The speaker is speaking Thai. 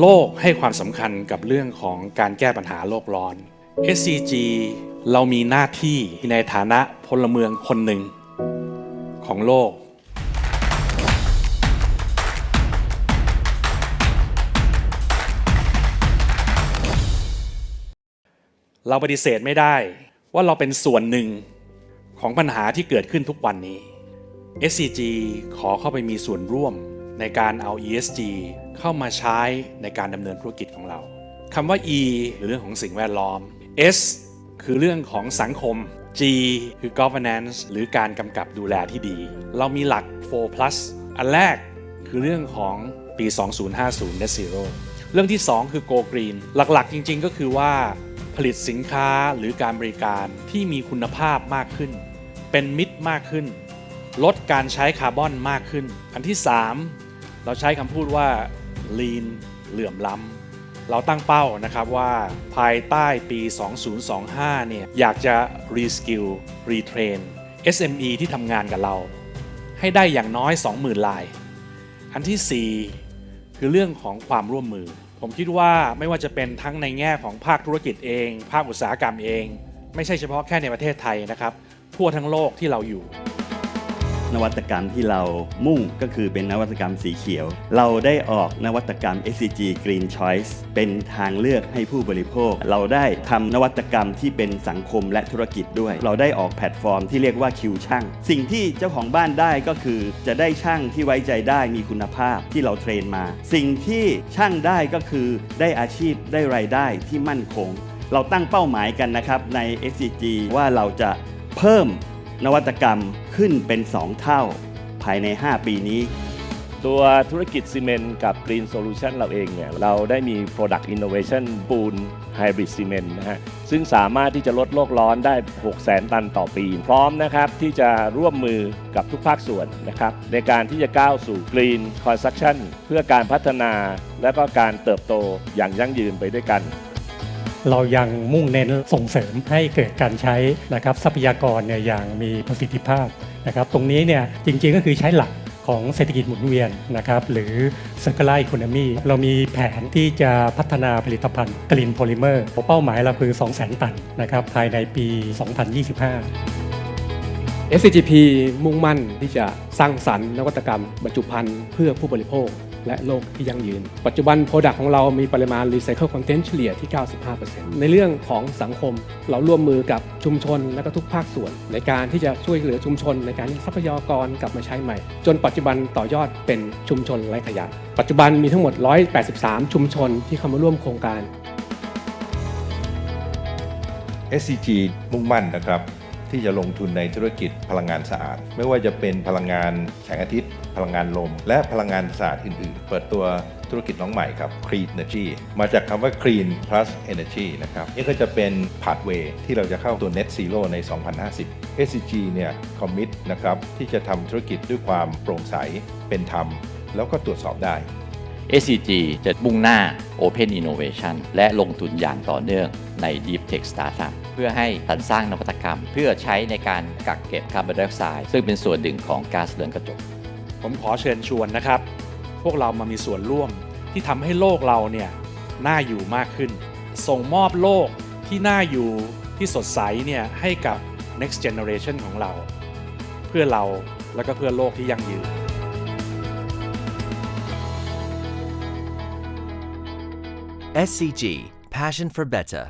โลกให้ความสำคัญกับเรื่องของการแก้ปัญหาโลกร้อน SCG เรามีหน้าที่ในฐานะพลเมืองคนหนึ่งของโลก เราปฏิเสธไม่ได้ว่าเราเป็นส่วนหนึ่งของปัญหาที่เกิดขึ้นทุกวันนี้ SCG ขอเข้าไปมีส่วนร่วม ในการเอา ESG เข้ามาใช้ในการดำเนินธุรกิจของเราคำว่า E หรือเรื่องของสิ่งแวดล้อม S คือเรื่องของสังคม G คือ governance หรือการกำกับดูแลที่ดี เรามีหลัก 4 plus อันแรกคือเรื่องของปี 2050 net zero เรื่องที่ 2 คือ go green หลักๆ จริงๆ ก็คือว่าผลิตสินค้าหรือการบริการที่มีคุณภาพมากขึ้น เป็นมิตรมากขึ้น ลดการใช้คาร์บอนมากขึ้น อันที่ 3 เราใช้คำพูดว่า lean เหลื่อมล้ำ เราตั้งเป้านะครับว่าภายใต้ปี 2025 เนี่ย อยากจะ reskill retrain SME ที่ทำงานกับเรา ให้ได้อย่างน้อย 20,000 ลาย อันทีสี่ 4 คือเรื่องของความร่วมมือ ผมคิดว่าไม่ว่าจะเป็นทั้งในแง่ของภาคธุรกิจเอง ภาคอุตสาหกรรมเอง ไม่ใช่เฉพาะแค่ในประเทศไทยนะครับ ทั่วทั้งโลกที่เราอยู่ นวัตกรรมที่เรามุ่งก็คือเป็นนวัตกรรมสีเขียว เราได้ออกนวัตกรรม SCG Green Choice เป็นทางเลือกให้ผู้บริโภค เราได้ทำนวัตกรรมที่เป็นสังคมและธุรกิจด้วย เราได้ออกแพลตฟอร์มที่เรียกว่าคิวช่าง สิ่งที่เจ้าของบ้านได้ก็คือ จะได้ช่างที่ไว้ใจได้มีคุณภาพที่เราเทรนมา สิ่งที่ช่างได้ก็คือได้อาชีพได้รายได้ที่มั่นคง เราตั้งเป้าหมายกันนะครับใน SCG ว่าเราจะเพิ่ม นวัตกรรมขึ้นเป็น 2 เท่าภายใน 5 ปีนี้ ตัวธุรกิจซีเมนต์กับ Green Solution เราเองเนี่ยเราได้มี Product Innovation ปูน Hybrid Cement นะฮะซึ่งสามารถที่จะลดโลกร้อนได้ 600,000 ตันต่อปี พร้อมนะครับที่จะร่วมมือกับทุกภาคส่วนนะครับในการที่จะก้าวสู่ Green Construction เพื่อการพัฒนาและก็การเติบโตอย่างยั่งยืนไปด้วยกัน เรายังมุ่งเน้นส่งเสริมให้เกิดการใช้นะครับทรัพยากรเนี่ยอย่างมีประสิทธิภาพนะครับตรงนี้เนี่ยจริงๆก็คือใช้หลักของเศรษฐกิจหมุนเวียนนะครับหรือ circular economy เรามีแผนที่จะพัฒนาผลิตภัณฑ์ Green Polymer เป้าหมายเราคือ 200,000 ตันนะครับภายในปี 2025 SCGP มุ่งมั่นที่จะสร้างสรรค์นวัตกรรมบรรจุภัณฑ์เพื่อผู้บริโภค และโลกที่ยั่งยืน ปัจจุบันโปรดักต์ของเรามีปริมาณ Recycle Content เฉลี่ยที่ 95%ในเรื่องของสังคมเราร่วมมือกับชุมชนและก็ทุกภาคส่วน ในการที่จะช่วยเหลือชุมชน ในการที่ทรัพยากรกลับมาใช้ใหม่ จนปัจจุบันต่อยอดเป็นชุมชนไร้ขยะ ปัจจุบันมีทั้งหมด 183 ชุมชนที่เข้ามาร่วมโครงการ SCG มุ่งมั่นนะครับ ที่จะลงทุนในธุรกิจพลังงานสะอาด ไม่ว่าจะเป็นพลังงานแสงอาทิตย์ พลังงานลม และพลังงานสะอาดอื่น ๆ เปิดตัวธุรกิจน้องใหม่ครับ Clean Energy มาจากคำว่า Clean plus Energy นะครับนี่ก็จะเป็น pathway ที่เราจะเข้าตัว Net Zero ใน 2050 SCG เนี่ยคอมมิตนะครับที่จะทำธุรกิจด้วยความโปร่งใสเป็นธรรม แล้วก็ตรวจสอบได้ SCG จะมุ่งหน้า Open Innovation และลงทุนอย่างต่อเนื่องใน Deep Tech Startup เพื่อให้สรรสร้างนวัตกรรม เพื่อใช้ในการกักเก็บคาร์บอนไดออกไซด์ซึ่งเป็นส่วนหนึ่งของก๊าซเรือนกระจก ผมขอเชิญชวนนะครับ พวกเรามามีส่วนร่วมที่ทำให้โลกเราเนี่ยน่าอยู่มากขึ้น ส่งมอบโลกที่น่าอยู่ที่สดใสเนี่ยให้กับ next generation ของเรา เพื่อเราแล้วก็เพื่อโลกที่ยั่งยืน SCG Passion for Better